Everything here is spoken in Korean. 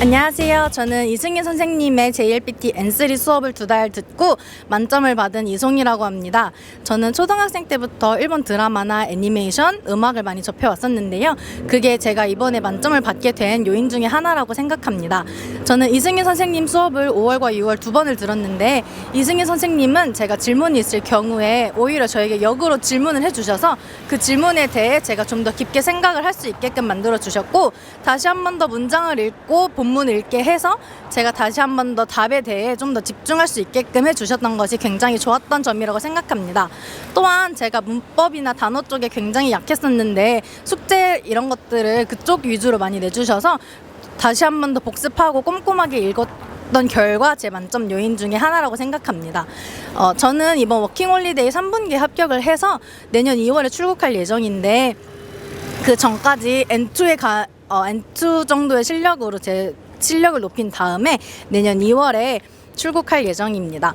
안녕하세요. 저는 이승희 선생님의 JLPT N3 수업을 두 달 듣고 만점을 받은 이송이라고 합니다. 저는 초등학생 때부터 일본 드라마나 애니메이션, 음악을 많이 접해왔었는데요. 그게 제가 이번에 만점을 받게 된 요인 중에 하나라고 생각합니다. 저는 이승희 선생님 수업을 5월과 6월 두 번을 들었는데 이승희 선생님은 제가 질문이 있을 경우에 오히려 저에게 역으로 질문을 해주셔서 그 질문에 대해 제가 좀 더 깊게 생각을 할 수 있게끔 만들어 주셨고 다시 한 번 더 문장을 읽고 본 문을 읽게 해서 제가 다시 한 번 더 답에 대해 좀 더 집중할 수 있게끔 해주셨던 것이 굉장히 좋았던 점이라고 생각합니다. 또한 제가 문법이나 단어 쪽에 굉장히 약했었는데 숙제 이런 것들을 그쪽 위주로 많이 내주셔서 다시 한 번 더 복습하고 꼼꼼하게 읽었 던 결과 제 만점 요인 중에 하나라고 생각합니다. 어, 저는 이번 워킹홀리데이 3분기 합격을 해서 내년 2월에 출국할 예정인데 그 전까지 N2에 가 어, N2 정도의 실력으로 제 실력을 높인 다음에 내년 2월에 출국할 예정입니다.